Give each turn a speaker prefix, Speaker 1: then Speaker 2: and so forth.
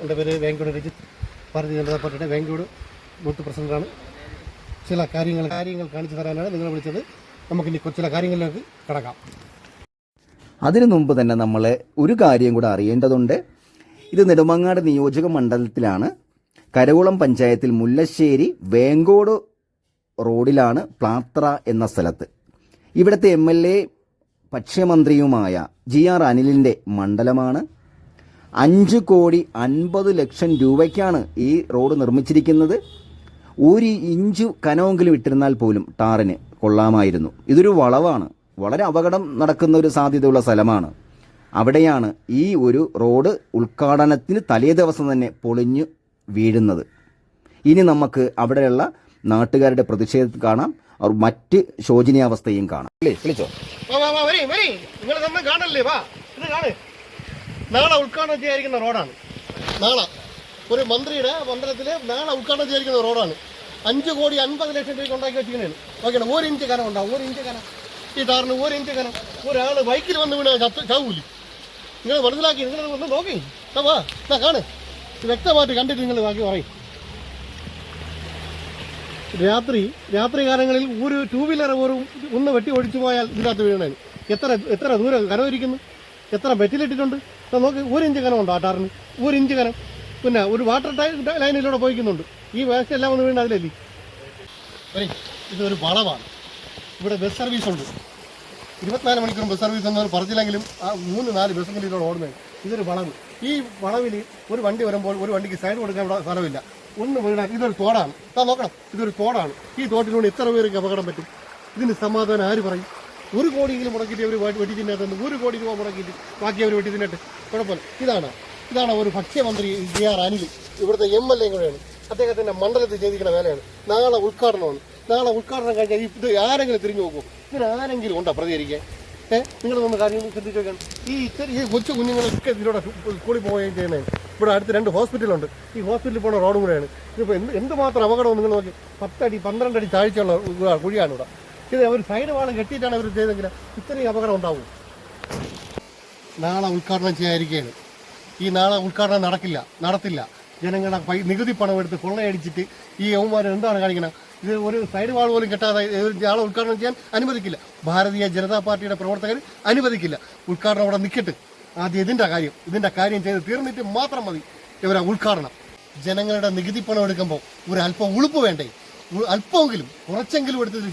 Speaker 1: എന്റെ പേര് വേങ്കോട് രജിത്ത് ഭാരതീയ ജനതാ പാർട്ടിയുടെ വേങ്കോട് ബൂത്ത് പ്രസിഡന്റാണ്. ചില കാര്യങ്ങൾ കാര്യങ്ങൾ കാണിച്ചു തരാനാണ് നിങ്ങളെ വിളിച്ചത്. നമുക്കിനി ചില കാര്യങ്ങളിലേക്ക് കിടക്കാം.
Speaker 2: അതിനു മുമ്പ് തന്നെ നമ്മൾ ഒരു കാര്യം കൂടെ അറിയേണ്ടതുണ്ട്. ഇത് നെടുമങ്ങാട് നിയോജക മണ്ഡലത്തിലാണ്. കരകുളം പഞ്ചായത്തിൽ മുല്ലശ്ശേരി വേങ്കോട് റോഡിലാണ് പ്ലാത്ര എന്ന സ്ഥലത്ത്. ഇവിടുത്തെ എം എൽ എ ഭക്ഷ്യമന്ത്രിയുമായ ജി ആർ അനിലിന്റെ മണ്ഡലമാണ്. അഞ്ച് കോടി അൻപത് ലക്ഷം രൂപയ്ക്കാണ് ഈ റോഡ് നിർമ്മിച്ചിരിക്കുന്നത്. ഒരു ഇഞ്ച് കനമെങ്കിലും ഇട്ടിരുന്നാൽ പോലും ടാറിന് കൊള്ളാമായിരുന്നു. ഇതൊരു വളവാണ്. വളരെ അപകടം നടക്കുന്ന ഒരു സാധ്യതയുള്ള സ്ഥലമാണ്. അവിടെയാണ് ഈ ഒരു റോഡ് ഉദ്ഘാടനത്തിന് തലേ ദിവസം തന്നെ പൊളിഞ്ഞു വീഴുന്നത്. ഇനി നമുക്ക് അവിടെയുള്ള നാട്ടുകാരുടെ പ്രതിഷേധം കാണാം. അവർ മറ്റ് ശോചനീയാവസ്ഥയും കാണാം. വിളിച്ചോ?
Speaker 1: വാ വാ വാ വരി വരി. നിങ്ങൾ നമ്മൾ കാണല്ലേ? വാ ഇത് കാണ്. നാളെ ഉദ്ഘാടനം ചെയ്യാതിരിക്കുന്ന റോഡാണ്. നാളെ ഒരു മന്ത്രിയുടെ മണ്ഡലത്തിൽ നാളെ ഉദ്ഘാടനം ചെയ്യാതിരിക്കുന്ന റോഡാണ്. അഞ്ച് കോടി അൻപത് ലക്ഷം രൂപയ്ക്ക് ഉണ്ടാക്കി വെച്ചിരിക്കുന്നതാണ് ഓക്കെ ഒരു ഇഞ്ച് കനം ഉണ്ടാവും. ഒരു ഇഞ്ച് കനം. ഈ താറിന് ഒരു ഇഞ്ച് കനം. ഒരാൾ ബൈക്കിൽ വന്ന് വീണ ചത്ത് ചാവൂലി. നിങ്ങൾ മനസ്സിലാക്കി നിങ്ങൾ ഒന്ന് നോക്കി. വാ എന്നാ കാണ്. വ്യക്തമായിട്ട് കണ്ടിട്ട് നിങ്ങൾ ബാക്കി പറയും. രാത്രി രാത്രി കാലങ്ങളിൽ ഒരു ടൂ വീലർ ഒരു ഒന്ന് വെട്ടി ഒഴിച്ചു പോയാൽ ഇതിനകത്ത് വീണേ എത്ര എത്ര ദൂരം കനമിരിക്കുന്നു എത്ര വെറ്റിലിട്ടിട്ടുണ്ട് നോക്ക് ഒരു ഇഞ്ച് കനമുണ്ട് ആ ടാറിന്. ഒരു ഇഞ്ച് കനം. പിന്നെ ഒരു വാട്ടർ ടാങ്ക് ലൈനിലൂടെ പോയിക്കുന്നുണ്ട്. ഈ വേസ്റ്റ് എല്ലാം ഒന്ന് വീണ് അതിലല്ലേ? ഇതൊരു വളവാണ്. ഇവിടെ ബസ് സർവീസ് ഉണ്ട്. ഇരുപത്തിനാല് മണിക്കൂർ ബസ് സർവീസ് എന്നവർ പറഞ്ഞില്ലെങ്കിലും ആ മൂന്ന് നാല് ബസ്സെങ്കിലും ഇതിലൂടെ ഓടുന്നത്. ഇതൊരു വളവ്. ഈ വളവിൽ ഒരു വണ്ടി വരുമ്പോൾ ഒരു വണ്ടിക്ക് സൈഡ് കൊടുക്കാൻ ഇവിടെ സ്ഥലമില്ല. ഒന്ന് വീണാൽ ഇതൊരു തോടാണ്. ആ നോക്കണം ഇതൊരു തോടാണ്. ഈ തോട്ടിലൂടെ ഇത്ര പേർക്ക് അപകടം പറ്റും? ഇതിന് സമാധാനം ആര് പറയും? ഒരു കോടിയെങ്കിലും മുടക്കിയിട്ട് അവർ വെട്ടി തിന്നത്തുനിന്ന് ഒരു കോടി രൂപ മുടക്കിയിട്ട് ബാക്കി അവർ വെട്ടി തിന്നട്ടെ കുഴപ്പമില്ല. ഇതാണ്. ഇതാണ് ഒരു ഭക്ഷ്യമന്ത്രി ജി ആർ അനിൽ. ഇവിടുത്തെ എം എൽ എ കൂടെയാണ്. അദ്ദേഹത്തിന്റെ മണ്ഡലത്തിൽ ചെയ്തിരിക്കുന്ന വേലയാണ്. നാളെ ഉദ്ഘാടനമാണ്. നാളെ ഉദ്ഘാടനം കഴിഞ്ഞാൽ ഇത് ആരെങ്കിലും തിരിഞ്ഞു നോക്കും. ഇതിന് ആരെങ്കിലും ഉണ്ടോ പ്രതികരിക്കാൻ? ഏഹ് നിങ്ങൾ ഒന്ന് കാര്യം ശ്രദ്ധിച്ചു നോക്കാൻ ഈ ചെറിയ കൊച്ചു കുഞ്ഞുങ്ങളൊക്കെ ഇതിലൂടെ സ്കൂളിൽ പോവുകയും ചെയ്യുന്നത് ഇവിടെ അടുത്ത് രണ്ട് ഹോസ്പിറ്റലുണ്ട്. ഈ ഹോസ്പിറ്റലിൽ പോണ റോഡും കൂടെയാണ്. ഇതിപ്പോൾ എന്ത് എന്തുമാത്രം അപകടം നിങ്ങൾ നോക്കി. പത്തടി പന്ത്രണ്ടടി താഴ്ചയുള്ള കുഴിയാണ് ഇവിടെ ഇത് അവർ സൈഡ് വാളം കെട്ടിയിട്ടാണ് അവർ ചെയ്തെങ്കിൽ ഇത്രയും അപകടം ഉണ്ടാവും. നാളെ ഉദ്ഘാടനം ചെയ്യാതിരിക്കുകയാണ്. ഈ നാളെ ഉദ്ഘാടനം നടക്കില്ല നടത്തില്ല. ജനങ്ങളുടെ പൈ നികുതി പണം എടുത്ത് കൊള്ളയടിച്ചിട്ട് ഈ യൗമാരൻ എന്താണ് കാണിക്കണം? ഇത് ഒരു സൈഡ് വാൾ പോലും കെട്ടാതെ നാളെ ഉദ്ഘാടനം ചെയ്യാൻ അനുവദിക്കില്ല. ഭാരതീയ ജനതാ പാർട്ടിയുടെ പ്രവർത്തകർ അനുവദിക്കില്ല. ഉദ്ഘാടനം അവിടെ നിൽക്കട്ടെ ആദ്യം ഇതിന്റെ കാര്യം ഇതിന്റെ കാര്യം ചെയ്ത് തീർന്നിട്ട് മാത്രം മതി ഇവരെ ഉദ്ഘാടനം. ജനങ്ങളുടെ നികുതി പണം എടുക്കുമ്പോൾ ഒരു അല്പം ഉളുപ്പ് വേണ്ടേ? അല്പമെങ്കിലും കുറച്ചെങ്കിലും എടുത്തിട്ട്